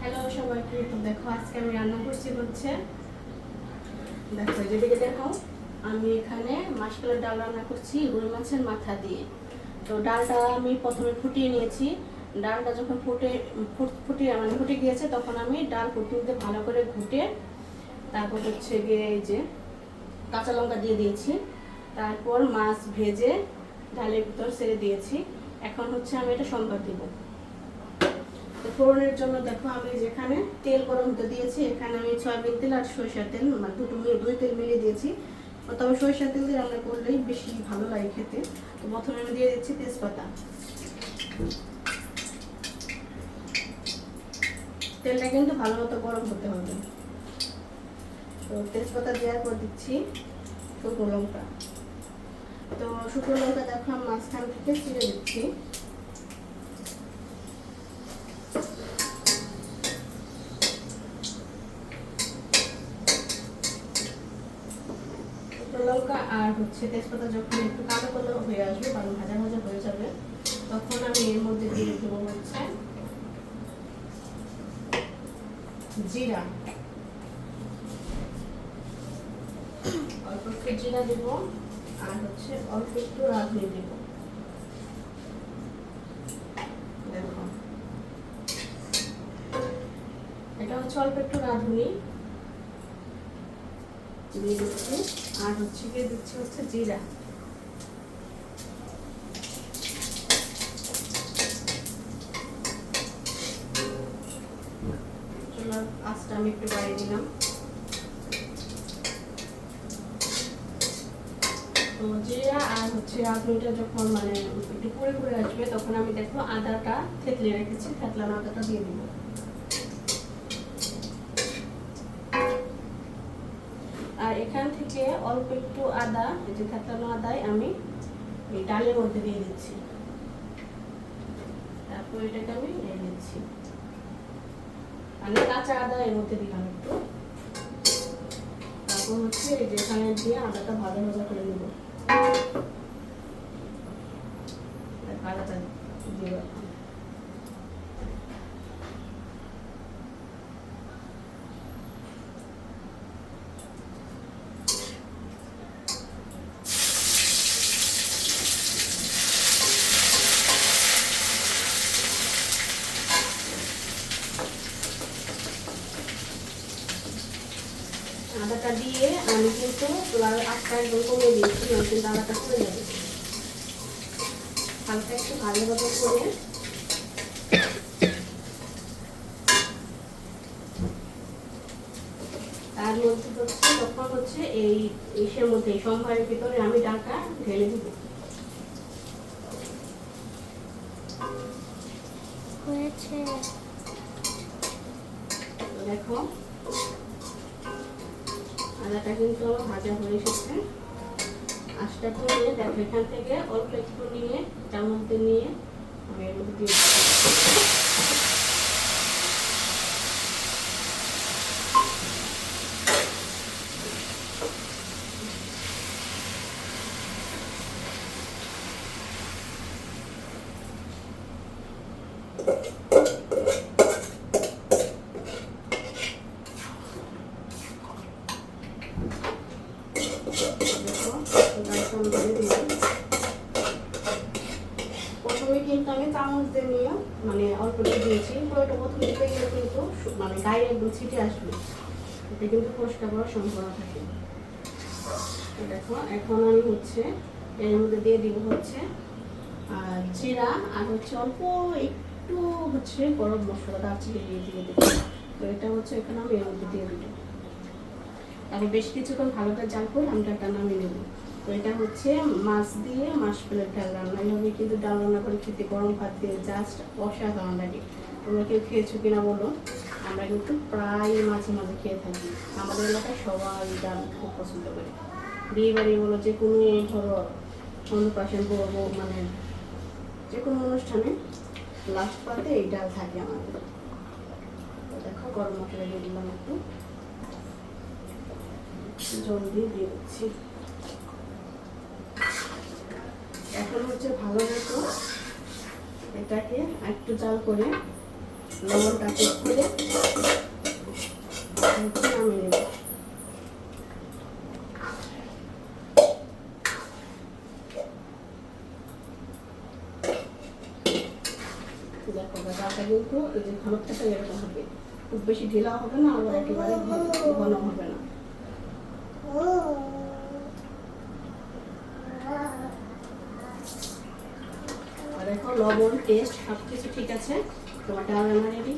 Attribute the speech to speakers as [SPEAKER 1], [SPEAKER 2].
[SPEAKER 1] Hello সবাইকে, তো দেখো আজকে আমি রান্না করছি হচ্ছে, দেখো যেদিকে দেখো, আমি এখানে মাসকলার ডাল রান্না করছি রুই মাছের মাথা দিয়ে। তো ডালটা আমি প্রথমে ফুটিয়ে নিয়েছি। ডালটা যখন ফুটে, ফুট- ফুটিয়ে মানে ফুটে গিয়েছে, তখন আমি ডাল ফুটতে ভালো করে ঘুটে, তারপর হচ্ছে গিয়ে এই যে কাঁচা লঙ্কা দিয়ে দিয়েছি। তারপর মাছ ভেজে ডালের ভিতর ছেড়ে দিয়েছি। এখন হচ্ছে আমি এটা সম্বাদ দিব। তো ফোড়নের জন্য দেখো আমি যেখানে তেল গরম হতে দিয়েছি, এখানে আমি সয়াবিন তেল আর সরিষার তেল মানে দুটো দুই তেল মিলিয়ে দিয়েছি। তবে সরিষার তেল দিয়ে রান্না করলেই বেশি ভালো লাগে খেতে। তো প্রথমে আমি দিয়ে দিচ্ছি তেজপাতা। তেলটা কিন্তু ভালো মতো গরম হতে হবে। তো তেজপাতা দেওয়ার পর দিচ্ছি শুকনো লঙ্কা। তো শুকনো লঙ্কা দেখো আমি মাঝখান থেকে ছিঁড়ে দিচ্ছি শুকনো লঙ্কা আর হচ্ছে তেজপাতা যখন একটু কালো কালো হয়ে আসবে বা ভাজা ভাজা হয়ে যাবে, তখন আমি এর মধ্যে দিয়ে দেবো হচ্ছে জিরা। অল্প একটু জিরা দেবো আর হচ্ছে অল্প একটু রাঁধুনি দেবো। দেখো। এটা হচ্ছে অল্প একটু রাঁধুনি। দিয়ে দিচ্ছি। আর হচ্ছে গিয়ে দিচ্ছি হচ্ছে জিরা। আঁচটা আমি একটু বাড়িয়ে দিলাম। তো জিরা আর হচ্ছে রাঁধুনিটা যখন মানে একটু পুড়ে পুড়ে আসবে, তখন আমি দেখো আদাটা থেতলে রেখেছি, থেতলানো আদাটা দিয়ে দিব। আর এখান থেকে অল্প একটু আদা যে থেতলানো আদায়, আমি এই ডালের মধ্যে দিয়ে দিচ্ছি। তারপর এটাকে আমি দিয়ে দিচ্ছি। আমি কাঁচা আদা এর মধ্যে দিলাম একটু। তারপর হচ্ছে এই যে এখানে দিয়ে আদাটা ভাজা ভাজা করে নেব। আদাটা দিয়ে রাখলাম। দিয়ে আমি কিন্তু চুলার আটটা একদম কমিয়ে দিয়েছি আমি কিন্তু করে যাবে হালকা একটু ভালো ভালো করে তার মধ্যে হচ্ছে তখন হচ্ছে এই ইসের মধ্যে সম্ভারের ভিতরে আমি ডালটা ঢেলে দিব
[SPEAKER 2] হয়েছে
[SPEAKER 1] দেখো আদাটা কিন্তু আমার ভাজা হয়ে এসেছে আঁচটা করে দেখো এখান থেকে অল্প একটু নিয়ে তার নিয়ে আমি এর মধ্যে দিয়ে দিচ্ছি। দেখো, ডালটা আমি দিয়ে দিলাম। প্রথমে কিন্তু আমি চামচ দিয়ে নিয়ে মানে অল্প দিয়েছি। এটা প্রথমে দিতে গেলে কিন্তু মানে গায়ে একদম ছিটে আসবে। এটা কিন্তু পরিষ্কার করার সম্ভাবনা থাকে। দেখো, এখন আমি হচ্ছে এর মধ্যে দিয়ে দিব হচ্ছে জিরা আর হচ্ছে অল্প একটু হচ্ছে গরম মশলা, দারচিনি দিয়ে দিয়ে দেবো। তো এটা হচ্ছে এখানে আমি এর মধ্যে দিয়ে দিব। তারপর বেশ কিছুক্ষণ ভালো করে জাল করে আমি ডালটা নামিয়ে নেব। তো এটা হচ্ছে মাছ দিয়ে মাছ প্লেট ডাল রান্না। এইভাবে কিন্তু ডাল রান্না করে খেতে গরম ভাত দিয়ে জাস্ট অসাধারণ লাগে। তোমরা কেউ খেয়েছো কিনা বলো? আমরা কিন্তু প্রায় মাঝে মাঝে খেয়ে থাকি। আমাদের এলাকায় সবাই ডাল খুব পছন্দ করে। বিয়ে বাড়ি বলো, যে কোনো ধরো অন্নপ্রাশন করব মানে যে কোনো অনুষ্ঠানে লাস্ট পাতে এই ডাল থাকে আমাদের। দেখো, গরম মশলা দিয়ে দিলাম একটু। জল দিয়ে দিচ্ছি এখন হচ্ছে ভালো মতো এটাকে একটু জাল করে লবণটা টেস্ট করে কিন্তু হবে। খুব বেশি ঢিলা হবে না, আবার একেবারে ঘন- হবে না। লবণ টেস্ট সব কিছু ঠিক আছে। তোমার ডাল রান্না রেডি